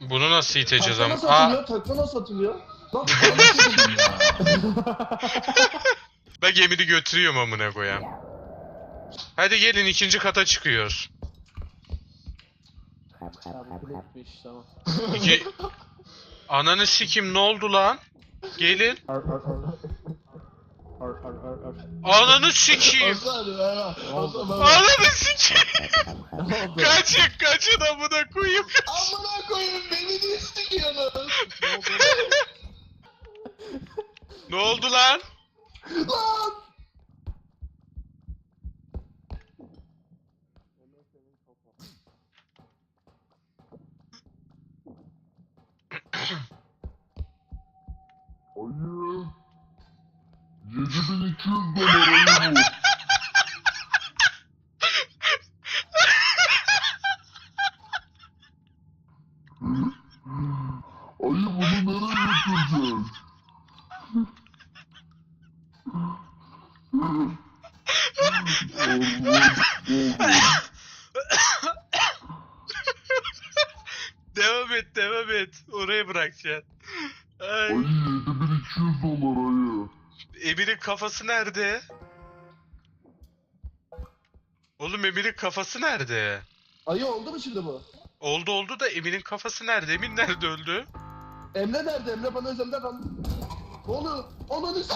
Bunu nasıl iteceğiz ama? nasıl Aa, atılıyor? Takla nasıl atılıyor? Lan ben gemini götürüyorum amına koyayım. Hadi gelin ikinci kata çıkıyoruz. Bitmiş tamam. İki... Ananı sikim ne oldu lan? Gelin. Ar ar ar. Ar. Ananı sikeyim. Ananı sikeyim. Kaçın kaçın amına koyayım. Amına koyun beni de istiyorsunuz. Ne oldu lan? Lan. Ayı. 7200 dolar ayı bu. Ayı bunu nereye götüreceğiz? Devam et devam et. Oraya bırakacaksın. Ay. Ayı 7200 dolar kafası nerede? Oğlum Emir'in kafası nerede? Ayı oldu mu şimdi bu? Oldu oldu da Emir'in kafası nerede? Emir nerede öldü? Emre nerede? Emre bana özelden oluyor? Ananı s***.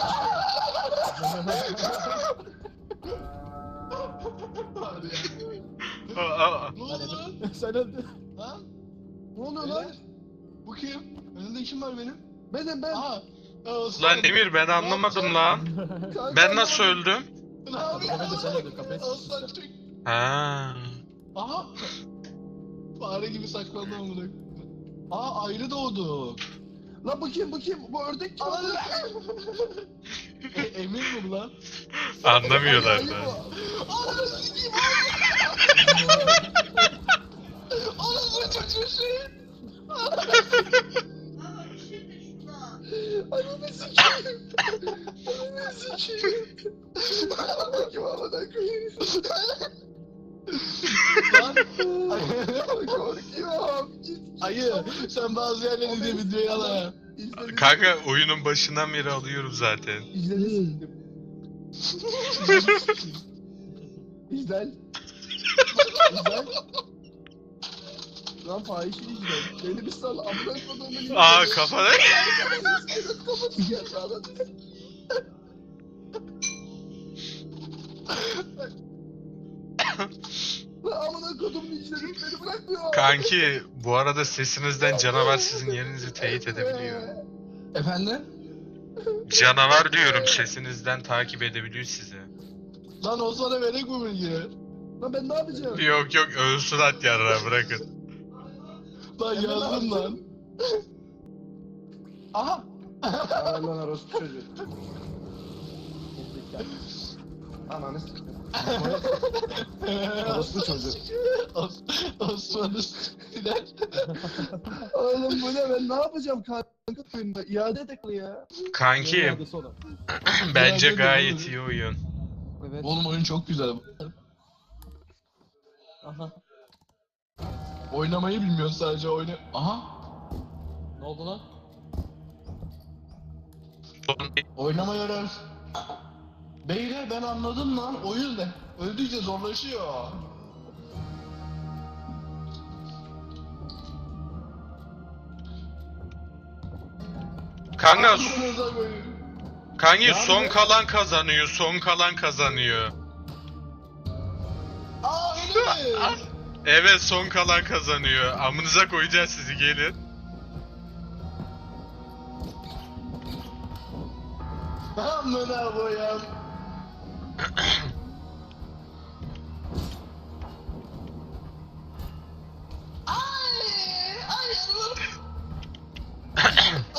Aa, aa. Ne oldu lan? Sen öldün. Lan. Ne oluyor lan? Bu kim? Önümde işim var benim. Benim ben. Aa. Lan Emir ben anlamadım lan. Ben nasıl öldüm? Sen kafayı. Ha. Aha. Fare gibi saklandı amına. Aa ayrı doğduk. Lan bu kim bu kim? Bu ördek kim? E, Emir mi lan? Anlamıyorlar da. bu. Ananı sikeyim. Çocuğu şey. Ananı sikeyim. Ananı sikeyim. Kim amına koyayım? Lan. Korkuyorum. Git. Ayı sen bazı yerleri de videoya al ha. Kanka oyunun başından beri alıyorum zaten. İzledim. İzlen. İzlen. Lan fahişi izlen. Beni bir sal. Amına kodumun Aa kafana. Kafası geldi. Lan amına kodumun izledim beni bırakmıyor. Kanki bu arada sesinizden canavar sizin yerinizi teyit edebiliyor. Efendim? Canavar diyorum sesinizden takip edebiliyor sizi. Lan o sana verek bu bilgiyi. Lan ben ne yapacağım? Yok yok ölsün at yarra bırakın. Lan yazdım lan. Aha. Aman lan orospu çocuğu. Ananı sikeyim. Orospu çocuğu. Os Osman'ı. Oğlum bu ne ben ne yapacağım kanka oyunda? İade et ekle ya. Kanki bence gayet iyi oyun. Evet. Oğlum oyun çok güzel. Aha. Oynamayı bilmiyorsun sadece oyna... Aha. Ne oldu lan? Oynamayı öğren. Beyler ben anladım lan. O yüzden. Öldükçe zorlaşıyor. Kanka, kanki Yani- son kalan kazanıyor, son kalan kazanıyor. Aa öyle mi? Evet son kalan kazanıyor. Amınıza koyacağız sizi gelin. Amına koyam. Ay, ay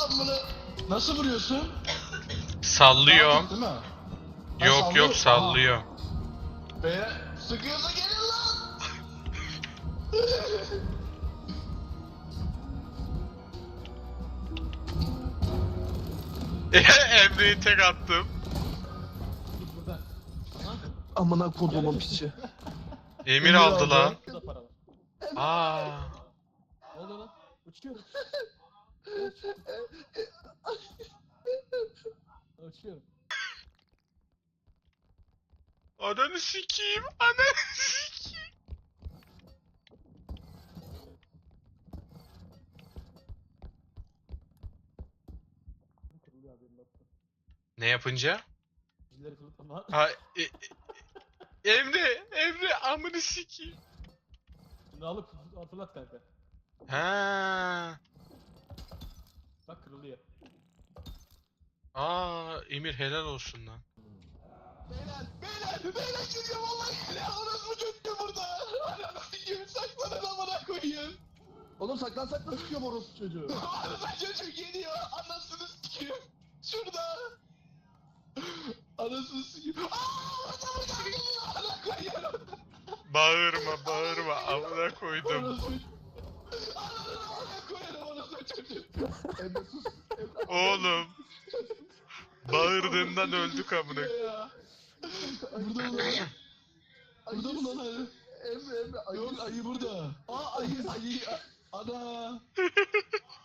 Amına. Nasıl vuruyorsun? Sallıyorum. Değil mi? Ha, Yok sallıyor. yok sallıyor. Aha. Be, sıkıyorsa Emre'yi tek attım. Amına kodumun piçi. Emir Emir aldı lan. Burada para var. Aa. Ne oluyor lan? Uçuyorum. Uçuyorum. Ananı sikeyim. Ananı sikeyim. Kırılıyor haberin olsun. Ne yapınca? Cilleri fırlatma. Ha, e- e- Emre, Emre amını sikeyim. Şunu alıp fırlat kanka. Ha. Bak kırılıyor. Aa, Emir helal olsun lan. Beyler, beyler, beyler geliyor vallahi geliyor. Anasını çocuğu burada. Anasını gibi saklanın amına koyayım. Oğlum saklan saklan sıkıyor orospu çocuğu. Anasını çocuğu geliyor. Anasını sikeyim. Şurada. Anasını sikeyim. Aaa! Burada burada geliyor. Ana koyuyorum. Bağırma, bağırma. Amına koydum. Orası. Anasını amına koyarım anasını çocuğu. Emre sus. Oğlum. Bağırdığından öldük amına. Ya. Burada mı lan? Burada mı lan ayı? Emre Emre ayı. Yok ayı burada. Aa ayı ayı. Ana.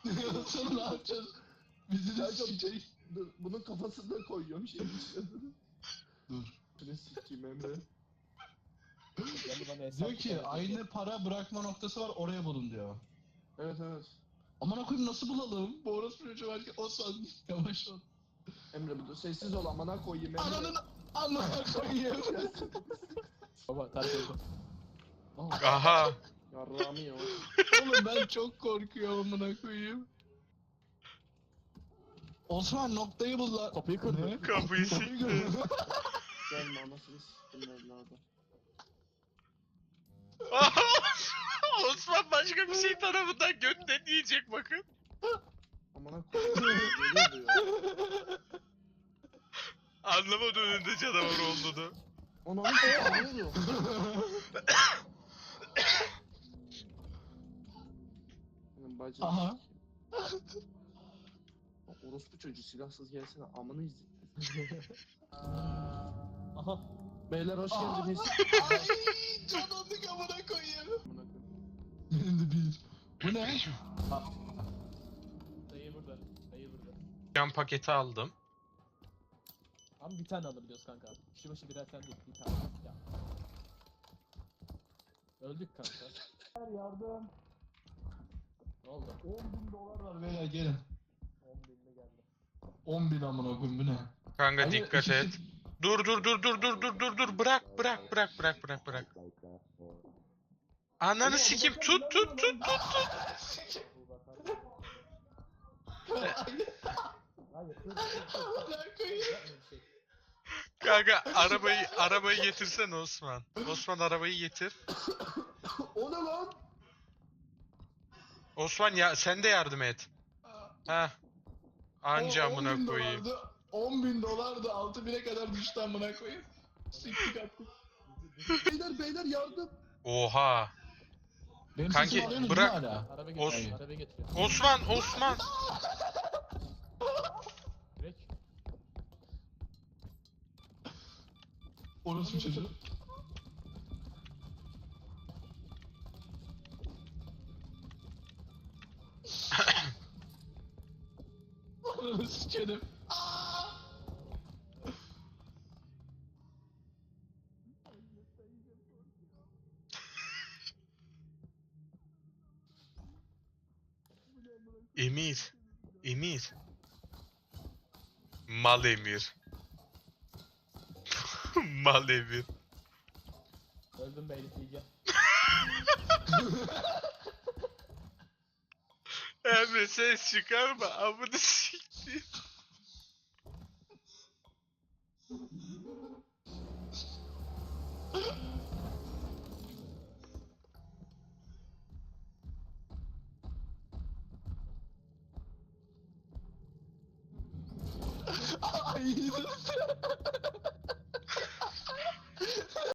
Sonra ne yapacağız? Bizi de sikecek. Dur, bunun kafasına koyuyorum şey. Dur. Ne sikeyim Emre. Hesap Diyor ki aynı para bırakma noktası var oraya bulun diyor. Evet evet. Aman koyayım nasıl bulalım? Bu orospu çocuğu varken o san. Yavaş ol. Emre bu sessiz ol amına koyayım Emre. Ananın amına koyayım. Baba terk oldu. Aha. Yarrağımı ya. Oğlum ben çok korkuyorum amına koyayım. Osman noktayı bul lan. Kapıyı kırdı. Ne? Kapıyı sikti. Gelme anasını siktim evladı. Osman başka bir şey tarafından götten yiyecek bakın. Amına koyayım. Anlamadı önünde canavar olduğunu. Onu. Benim bacım. Aha. Orospu çocuğu silahsız gelsene amını izle. Aha. Beyler hoş geldiniz. Ay canlandık amına koyayım. Benim de bir. Bu ne? Dayı burada. Dayı burada. Can paketi aldım. Ama bir tane alabiliyoruz kanka. Kişi başı birer tane değil. Bir tane. Ya. Öldük kanka. Yardım. Ne oldu? 10 bin dolar var beyler gelin. 10 binli geldi. 10 bin amına koyayım bu ne? Kanka Hani dikkat ikisi- et. Dur dur dur dur dur dur dur dur bırak bırak bırak bırak bırak bırak. Ananı sikim tut tut tut tut. Amına koyayım. Kanka arabayı arabayı getirsene Osman. Osman arabayı getir. o ne lan? Osman ya sen de yardım et. Ha. Anca O 10 amına koyayım. dolardı, 10 bin dolar da 6 bine kadar düştü amına koyayım. Siktik attık. Beyler beyler yardım. Oha. Benim Kanki, bırak-? Araba Os-. Osman Osman. Orası çocuğu. Ananı sikerim. Emir. Emir. Mal Emir. Mal Emir. Öldüm beylik bilgi. Emre ses çıkarma amını. Ay